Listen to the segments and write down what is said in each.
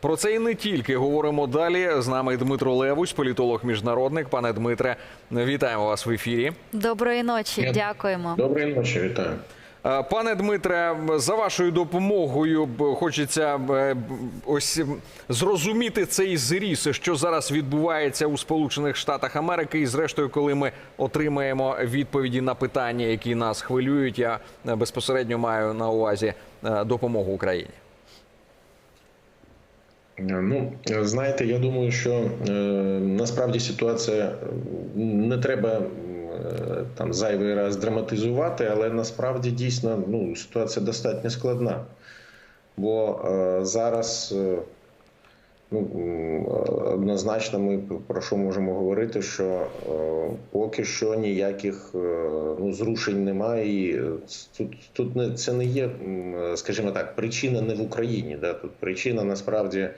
Про це і не тільки говоримо далі. З нами Дмитро Левусь, політолог міжнародник. Пане Дмитре, вітаємо вас в ефірі. Доброї ночі, дякуємо. Доброї ночі, вітаю. Е, Пане Дмитре, за вашою допомогою хочеться е, ось зрозуміти цей зріс, що зараз відбувається у Сполучених Штатах Америки. І зрештою, коли ми отримаємо відповіді на питання, які нас хвилюють, я е, безпосередньо маю на увазі допомогу Україні. Ну, знаєте, я думаю, що е, насправді ситуація е, не треба е, там зайвий раз драматизувати, але насправді дійсно ну, ситуація достатньо складна. Бо е, зараз е, ну, однозначно ми про що можемо говорити, що е, поки що ніяких е, ну, зрушень немає. І е, тут, тут не, це не є, скажімо так, причина не в Україні. Да? Тут причина насправді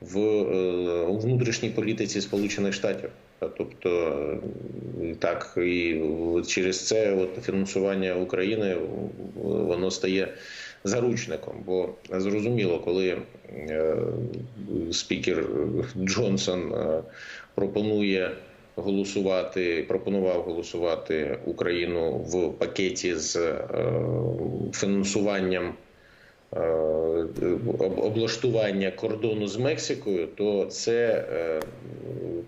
в е, у внутрішній політиці Сполучених Штатів. Тобто е, так і через це от, фінансування України воно стає заручником. Бо зрозуміло, коли е, спікер Джонсон е, пропонує голосувати, пропонував голосувати Україну в пакеті з е, фінансуванням облаштування кордону з Мексикою, то це е,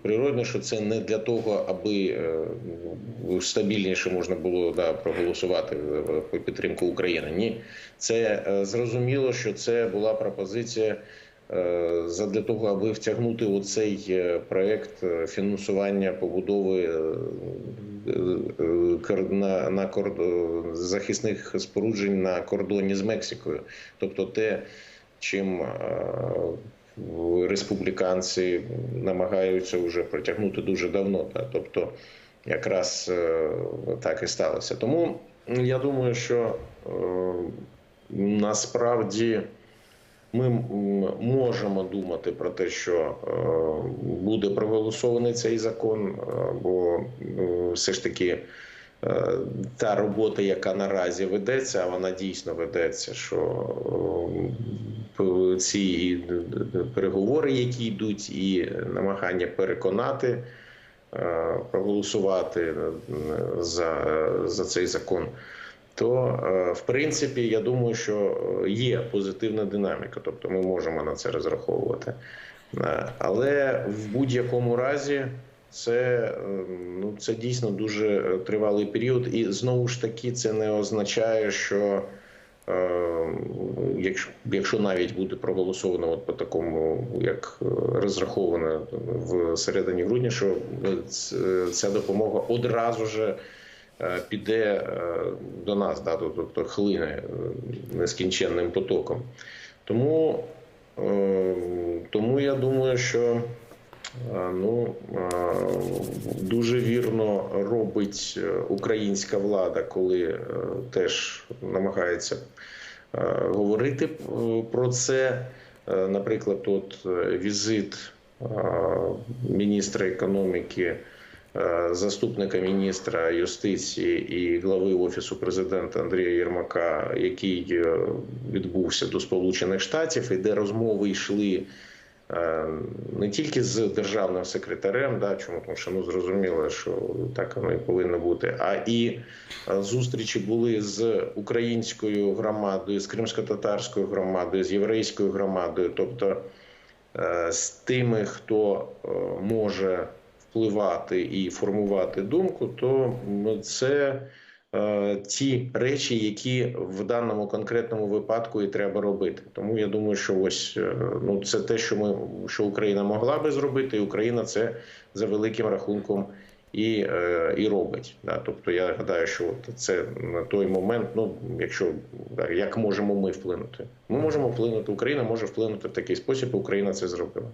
природно, що це не для того, аби е, стабільніше можна було да, проголосувати в підтримку України. Ні, це е, зрозуміло, що це була пропозиція. Е, Задля того, аби втягнути у цей е, проект е, фінансування побудови на, на кордо- захисних споруджень на кордоні з Мексикою, тобто те, чим республіканці намагаються вже протягнути дуже давно. Тобто, якраз так і сталося. Тому я думаю, що насправді ми можемо думати про те, що е, буде проголосований цей закон, е, бо е, все ж таки. Та робота, яка наразі ведеться, а вона дійсно ведеться, що ці переговори, які йдуть, і намагання переконати проголосувати за, за цей закон, то е, в принципі я думаю, що є позитивна динаміка, тобто ми можемо на це розраховувати. Е, Але в будь-якому разі це, е, ну, це дійсно дуже е, тривалий період, і знову ж таки це не означає, що е, якщо, якщо навіть буде проголосовано от по такому, як е, розраховано в середині грудня, що е, ця допомога одразу же е, піде е, до нас, да, тобто хлине е, нескінченним потоком. Тому, е, тому я думаю, що е, ну, е, дуже вірно робить е, українська влада, коли е, теж намагається е, говорити е, про це. Е, Наприклад, от е, візит е, міністра економіки, е, заступника міністра юстиції і глави офісу президента Андрія Єрмака, який е, відбувся до Сполучених Штатів, і де розмови йшли. е, Не тільки з державним секретарем, да, чому тому що ну зрозуміло, що так воно і повинно бути, а і е, зустрічі були з українською громадою, з кримсько-татарською громадою, з єврейською громадою, тобто з тими, хто може впливати і формувати думку, то це е, ті речі, які в даному конкретному випадку і треба робити. Тому я думаю, що ось е, ну це те, що ми що Україна могла би зробити, і Україна це за великим рахунком. І, е, і робить. Да. Тобто я гадаю, що от це на той момент, ну якщо да, як можемо ми вплинути, ми можемо вплинути. Україна може вплинути в такий спосіб. Україна це зробила.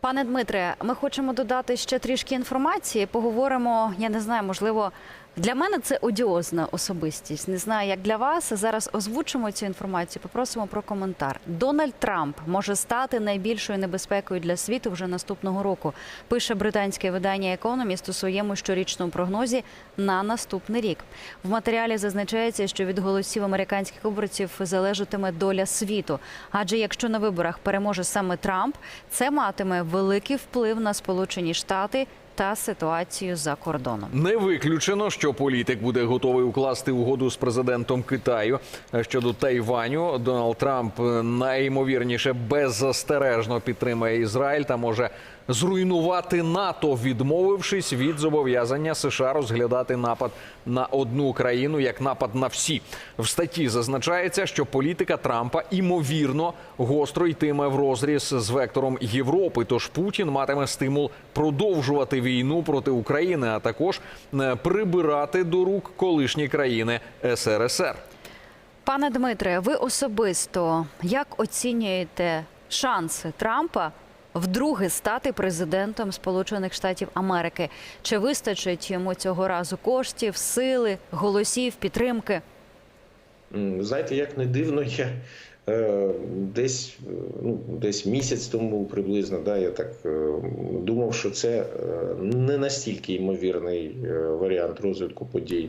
Пане Дмитре, ми хочемо додати ще трішки інформації. Поговоримо, я не знаю, можливо, Для мене це одіозна особистість. Не знаю, як для вас. Зараз озвучимо цю інформацію. Попросимо про коментар. Дональд Трамп може стати найбільшою небезпекою для світу вже наступного року. Пише британське видання Економіст у своєму щорічному прогнозі на наступний рік. В матеріалі зазначається, що від голосів американських виборців залежатиме доля світу. Адже якщо на виборах переможе саме Трамп, це матиме великий вплив на Сполучені Штати та ситуацію за кордоном. Не виключено, що політик буде готовий укласти угоду з президентом Китаю щодо Тайваню. Дональд Трамп найімовірніше беззастережно підтримає Ізраїль та може зруйнувати НАТО, відмовившись від зобов'язання США розглядати напад на одну країну як напад на всі. В статті зазначається, що політика Трампа імовірно гостро йтиме в розріз з вектором Європи. Тож Путін матиме стимул продовжувати війну проти України, а також е, прибирати до рук колишні країни СРСР. Пане Дмитре, ви особисто як оцінюєте шанси Трампа вдруге стати президентом Сполучених Штатів Америки? Чи вистачить йому цього разу коштів, сили, голосів, підтримки? Знаєте, як не дивно, я десь, е, ну, десь місяць тому приблизно, да, я так е, думав, що це е, не настільки ймовірний е, варіант розвитку подій.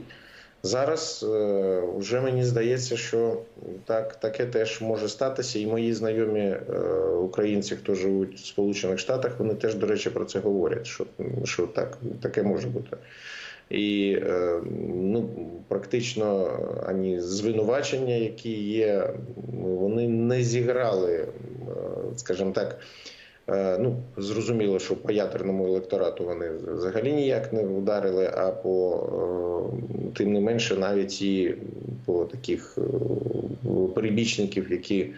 Зараз е, вже мені здається, що так, таке теж може статися, і мої знайомі е, українці, хто живуть в Сполучених Штатах, вони теж, до речі, про це говорять, що, що так, таке може бути. І е, ну, практично ані звинувачення, які є, вони не зіграли, е, скажімо так. Е, Ну, зрозуміло, що по ядерному електорату вони взагалі ніяк не вдарили, а по тим не менше, навіть і по таких перебічників, які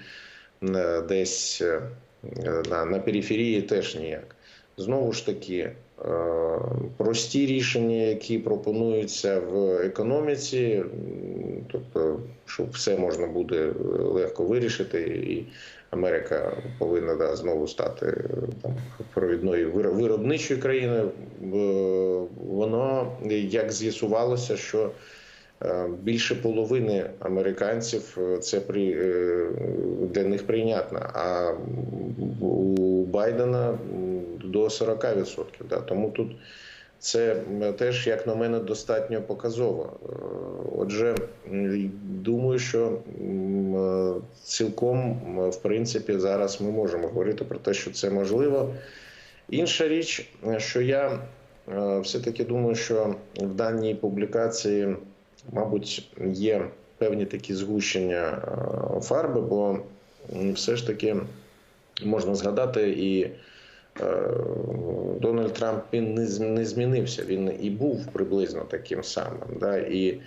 десь на, на периферії, теж ніяк. Знову ж таки, е, прості рішення, які пропонуються в економіці, тобто, що все можна буде легко вирішити, і Америка повинна да, знову стати е, там провідною виро- виробничою країною. Е, Воно як з'ясувалося, що е, більше половини американців е, це при е, для них прийнятно. А у Байдена до 40%. Да. Тому тут це теж, як на мене, достатньо показово. Е, Отже, думаю, що е, цілком, в принципі, зараз ми можемо говорити про те, що це можливо. Інша річ, е, що я все-таки думаю, що в даній публікації, мабуть, є певні такі згущення фарби, бо все ж таки можна згадати і. Е, Дональд Трамп він не, змінився, він і був приблизно таким самим. Да? І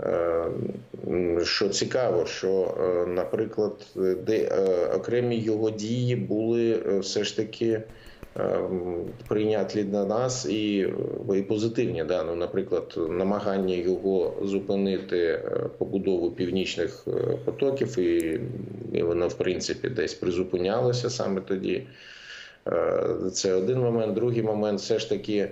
е, що цікаво, що, е, наприклад, де окремі його дії були все ж таки прийняті для нас і, і позитивні. Да? Ну, наприклад, намагання його зупинити побудову північних потоків, і воно в принципі десь призупинялося саме тоді. Е, Це один момент. Другий момент все ж таки.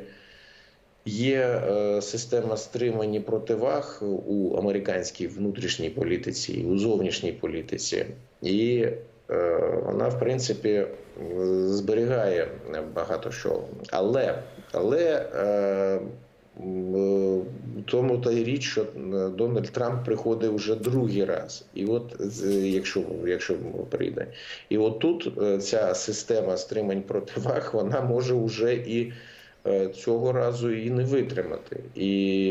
Є е, система стримані противаг у американській внутрішній політиці, у зовнішній політиці, і е, вона, в принципі, зберігає багато що. Але, але тому та й річ, що е, Дональд Трамп приходить вже другий раз. І от якщо, якщо прийде, і от тут е, ця система стримань противаг, вона може вже і е, цього разу і не витримати. І,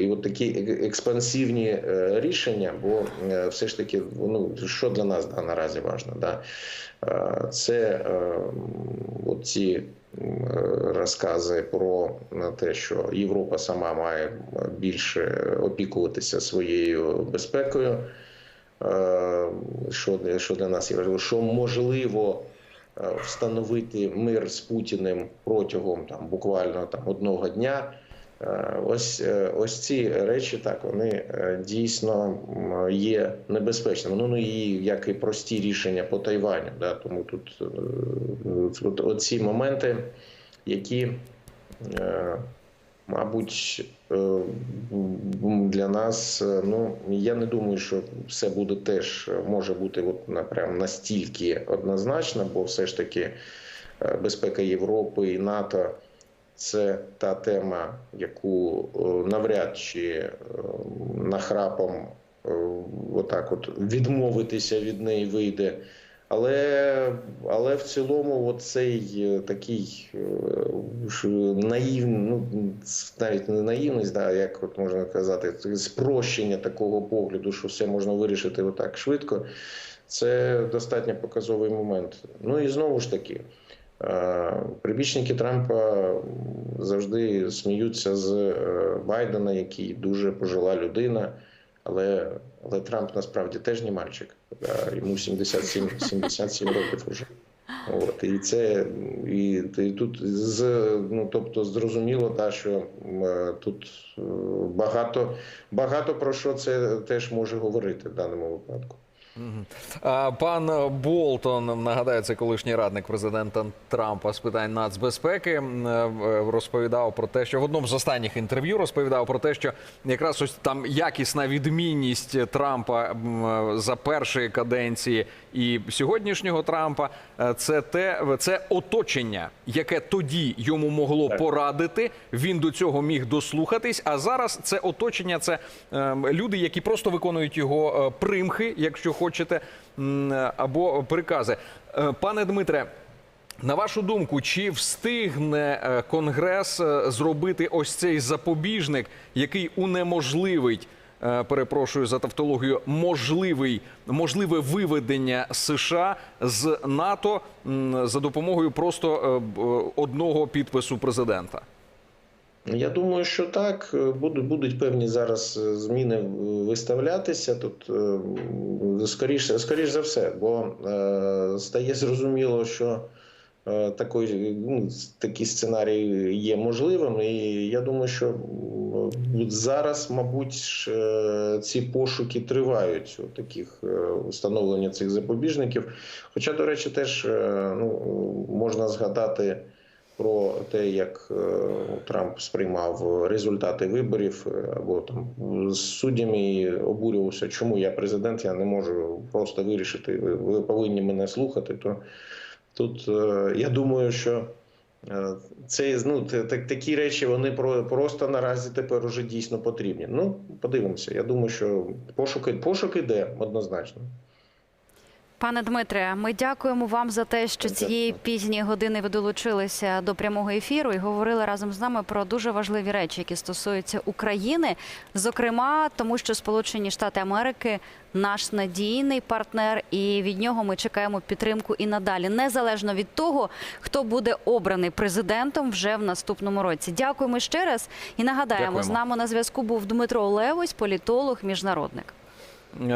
і от такі е- експансивні е, рішення, бо е, все ж таки, ну що для нас да, наразі важливо, да? Е, це е, от ці е, розкази про те, що Європа сама має більше опікуватися своєю безпекою. Е, Що, що для нас є що можливо е, встановити мир з Путіним протягом там буквально там одного дня. Е, Ось е, ось ці речі так вони е, дійсно є небезпечними. Ну, ну і як і прості рішення по Тайваню. Да, тому тут от, оці моменти, які Мабуть, для нас, ну я не думаю, що все буде теж може бути от на- прям настільки однозначно, бо все ж таки безпека Європи і НАТО це та тема, яку е, навряд чи е, нахрапом е, отак от відмовитися від неї вийде. Але, але в цілому, цей такий наївний, ну навіть не наївність, да, як от можна казати, спрощення такого погляду, що все можна вирішити отак швидко. Це достатньо показовий момент. Ну і знову ж таки, прибічники Трампа завжди сміються з е, Байдена, який дуже пожила людина. Але, але Трамп насправді теж не мальчик. Йому 77, 77 років вже. От, і це і, і тут з ну тобто зрозуміло, та що е, тут е, багато багато про що це теж може говорити в даному випадку. Пан Болтон, нагадаю, це колишній радник президента Трампа з питань нацбезпеки, е, розповідав про те, що в одному з останніх інтерв'ю розповідав про те, що якраз ось там якісна відмінність Трампа за першої каденції і сьогоднішнього Трампа е, це те, це оточення, яке тоді йому могло Так. порадити. Він до цього міг дослухатись. А зараз це оточення, це ем, люди, які просто виконують його е, примхи, якщо хочете, або прикази. Е, Пане Дмитре. На вашу думку, чи встигне е, Конгрес е, зробити ось цей запобіжник, який унеможливить, перепрошую за тавтологію, можливий, можливе виведення США з НАТО за допомогою просто одного підпису президента? Я думаю, що так. Е, Будуть, будуть певні зараз е, зміни виставлятися. Тут е, скоріше, скоріш за все, бо е, стає зрозуміло, що е, такий, ну, такий сценарій є можливим. І я думаю, що зараз, мабуть, ці пошуки тривають от таких встановлення цих запобіжників. Хоча, до речі, теж ну, можна згадати про те, як е, Трамп сприймав результати виборів е, або там з суддями обурювався, чому я президент, я не можу просто вирішити. Ви, ви повинні мене слухати. То тут е, я думаю, що це ну так- такі речі вони просто наразі тепер уже дійсно потрібні. Ну подивимося. Я думаю, що пошук, пошук іде однозначно. Пане Дмитре, ми дякуємо вам за те, що цієї пізньої години ви долучилися до прямого ефіру і говорили разом з нами про дуже важливі речі, які стосуються України. Зокрема, тому що Сполучені Штати Америки наш надійний партнер, і від нього ми чекаємо підтримку і надалі, незалежно від того, хто буде обраний президентом вже в наступному році. Дякуємо ще раз і нагадаємо, Дякуємо. з нами на зв'язку був Дмитро Левось, політолог, міжнародник. Е,